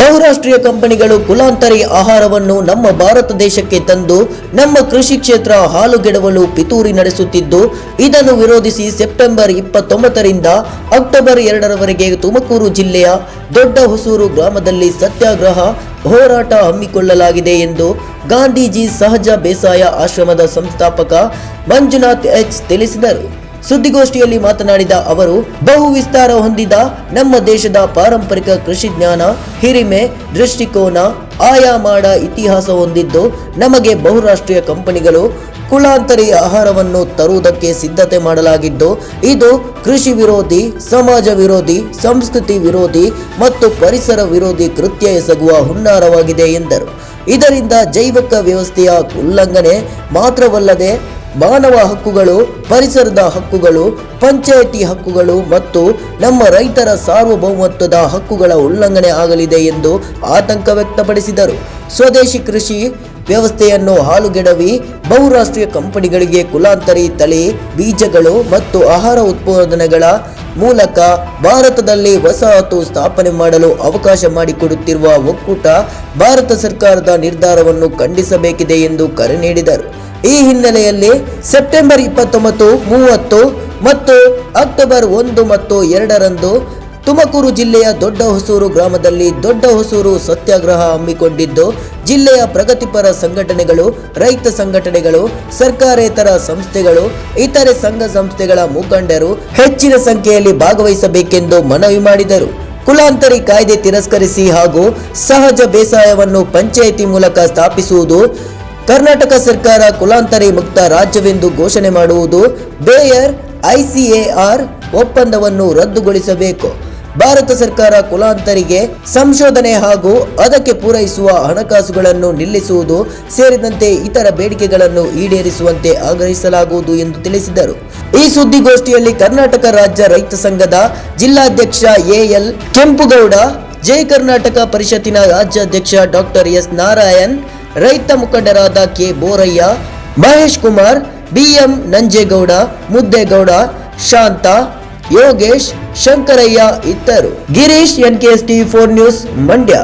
ಬಹುರಾಷ್ಟ್ರೀಯ ಕಂಪನಿಗಳು ಕುಲಾಂತರಿ ಆಹಾರವನ್ನು ನಮ್ಮ ಭಾರತ ದೇಶಕ್ಕೆ ತಂದು, ನಮ್ಮ ಕೃಷಿ ಕ್ಷೇತ್ರ ಹಾಲುಗೆಡವಲು ಪಿತೂರಿ ನಡೆಸುತ್ತಿದ್ದು, ಇದನ್ನು ವಿರೋಧಿಸಿ ಸೆಪ್ಟೆಂಬರ್ ಇಪ್ಪತ್ತೊಂಬತ್ತರಿಂದ ಅಕ್ಟೋಬರ್ ಎರಡರವರೆಗೆ ತುಮಕೂರು ಜಿಲ್ಲೆಯ ದೊಡ್ಡ ಹೊಸೂರು ಗ್ರಾಮದಲ್ಲಿ ಸತ್ಯಾಗ್ರಹ, ಹೋರಾಟ ಹಮ್ಮಿಕೊಳ್ಳಲಾಗಿದೆ ಎಂದು ಗಾಂಧೀಜಿ ಸಹಜ ಬೇಸಾಯ ಆಶ್ರಮದ ಸಂಸ್ಥಾಪಕ ಮಂಜುನಾಥ್ ಎಚ್ ತಿಳಿಸಿದರು. ಸುದ್ದಿಗೋಷ್ಠಿಯಲ್ಲಿ ಮಾತನಾಡಿದ ಅವರು, ಬಹು ವಿಸ್ತಾರ ಹೊಂದಿದ ನಮ್ಮ ದೇಶದ ಪಾರಂಪರಿಕ ಕೃಷಿ ಜ್ಞಾನ, ಹಿರಿಮೆ, ದೃಷ್ಟಿಕೋನ ಆಯಾ ಮಾಡ ಇತಿಹಾಸ ಹೊಂದಿದ್ದು ನಮಗೆ ಬಹುರಾಷ್ಟ್ರೀಯ ಕಂಪನಿಗಳು ಕುಲಾಂತರಿ ಆಹಾರವನ್ನು ತರುವುದಕ್ಕೆ ಸಿದ್ಧತೆ ಮಾಡಲಾಗಿದ್ದು, ಇದು ಕೃಷಿ ವಿರೋಧಿ, ಸಮಾಜ ವಿರೋಧಿ, ಸಂಸ್ಕೃತಿ ವಿರೋಧಿ ಮತ್ತು ಪರಿಸರ ವಿರೋಧಿ ಕೃತ್ಯ ಎಸಗುವ ಹುನ್ನಾರವಾಗಿದೆ ಎಂದರು. ಇದರಿಂದ ಜೈವಿಕ ವ್ಯವಸ್ಥೆಯ ಉಲ್ಲಂಘನೆ ಮಾತ್ರವಲ್ಲದೆ ಮಾನವ ಹಕ್ಕುಗಳು, ಪರಿಸರದ ಹಕ್ಕುಗಳು, ಪಂಚಾಯಿತಿ ಹಕ್ಕುಗಳು ಮತ್ತು ನಮ್ಮ ರೈತರ ಸಾರ್ವಭೌಮತ್ವದ ಹಕ್ಕುಗಳ ಉಲ್ಲಂಘನೆ ಆಗಲಿದೆ ಎಂದು ಆತಂಕ ವ್ಯಕ್ತಪಡಿಸಿದರು. ಸ್ವದೇಶಿ ಕೃಷಿ ವ್ಯವಸ್ಥೆಯನ್ನು ಹಾಲುಗೆಡವಿ ಬಹುರಾಷ್ಟ್ರೀಯ ಕಂಪನಿಗಳಿಗೆ ಕುಲಾಂತರಿ ತಳಿ, ಬೀಜಗಳು ಮತ್ತು ಆಹಾರ ಉತ್ಪಾದನೆಗಳ ಮೂಲಕ ಭಾರತದಲ್ಲಿ ವಸಾಹತು ಸ್ಥಾಪನೆ ಮಾಡಲು ಅವಕಾಶ ಮಾಡಿಕೊಡುತ್ತಿರುವ ಒಕ್ಕೂಟ ಭಾರತ ಸರ್ಕಾರದ ನಿರ್ಧಾರವನ್ನು ಖಂಡಿಸಬೇಕಿದೆ ಎಂದು ಕರೆ ನೀಡಿದರು. ಈ ಹಿನ್ನೆಲೆಯಲ್ಲಿ ಸೆಪ್ಟೆಂಬರ್ ಇಪ್ಪತ್ತೊಂಬತ್ತು, ಮೂವತ್ತು ಮತ್ತು ಅಕ್ಟೋಬರ್ ಒಂದು ಮತ್ತು ಎರಡರಂದು ತುಮಕೂರು ಜಿಲ್ಲೆಯ ದೊಡ್ಡ ಹೊಸೂರು ಗ್ರಾಮದಲ್ಲಿ ದೊಡ್ಡ ಹೊಸೂರು ಸತ್ಯಾಗ್ರಹ ಹಮ್ಮಿಕೊಂಡಿದ್ದು, ಜಿಲ್ಲೆಯ ಪ್ರಗತಿಪರ ಸಂಘಟನೆಗಳು, ರೈತ ಸಂಘಟನೆಗಳು, ಸರ್ಕಾರೇತರ ಸಂಸ್ಥೆಗಳು, ಇತರೆ ಸಂಘ ಸಂಸ್ಥೆಗಳ ಮುಖಂಡರು ಹೆಚ್ಚಿನ ಸಂಖ್ಯೆಯಲ್ಲಿ ಭಾಗವಹಿಸಬೇಕೆಂದು ಮನವಿ ಮಾಡಿದರು. ಕುಲಾಂತರಿ ಕಾಯ್ದೆ ತಿರಸ್ಕರಿಸಿ ಹಾಗೂ ಸಹಜ ಬೇಸಾಯವನ್ನು ಪಂಚಾಯಿತಿ ಮೂಲಕ ಸ್ಥಾಪಿಸುವುದು ಕರ್ನಾಟಕ ಸರ್ಕಾರ ಕುಲಾಂತರಿ ಮುಕ್ತ ರಾಜ್ಯವೆಂದು ಘೋಷಣೆ ಮಾಡುವುದು ಬೇಯರ್ ಐಸಿಎಆರ್ ಒಪ್ಪಂದವನ್ನು ರದ್ದುಗೊಳಿಸಬೇಕು. ಭಾರತ ಸರ್ಕಾರ ಕುಲಾಂತರಿಗೆ ಸಂಶೋಧನೆ ಹಾಗೂ ಅದಕ್ಕೆ ಪೂರೈಸುವ ಹಣಕಾಸುಗಳನ್ನು ನಿಲ್ಲಿಸುವುದು ಸೇರಿದಂತೆ ಇತರ ಬೇಡಿಕೆಗಳನ್ನು ಈಡೇರಿಸುವಂತೆ ಆಗ್ರಹಿಸಲಾಗುವುದು ಎಂದು ತಿಳಿಸಿದರು. ಈ ಸುದ್ದಿಗೋಷ್ಠಿಯಲ್ಲಿ ಕರ್ನಾಟಕ ರಾಜ್ಯ ರೈತ ಸಂಘದ ಜಿಲ್ಲಾಧ್ಯಕ್ಷ ಎಎಲ್ ಕೆಂಪುಗೌಡ, ಜೈ ಕರ್ನಾಟಕ ಪರಿಷತ್ತಿನ ರಾಜ್ಯಾಧ್ಯಕ್ಷ ಡಾಕ್ಟರ್ ಎಸ್ ನಾರಾಯಣ್ ರೈತ ಮುಖಂಡರಾದ ಕೆ ಬೋರಯ್ಯ, ಮಹೇಶ್ ಕುಮಾರ್, ಬಿಎಂ ನಂಜೇಗೌಡ, ಮುದ್ದೇಗೌಡ, ಶಾಂತ, ಯೋಗೇಶ್ ಶಂಕರಯ್ಯ ಇದ್ದರು. Girish NKS T four news, Mandya.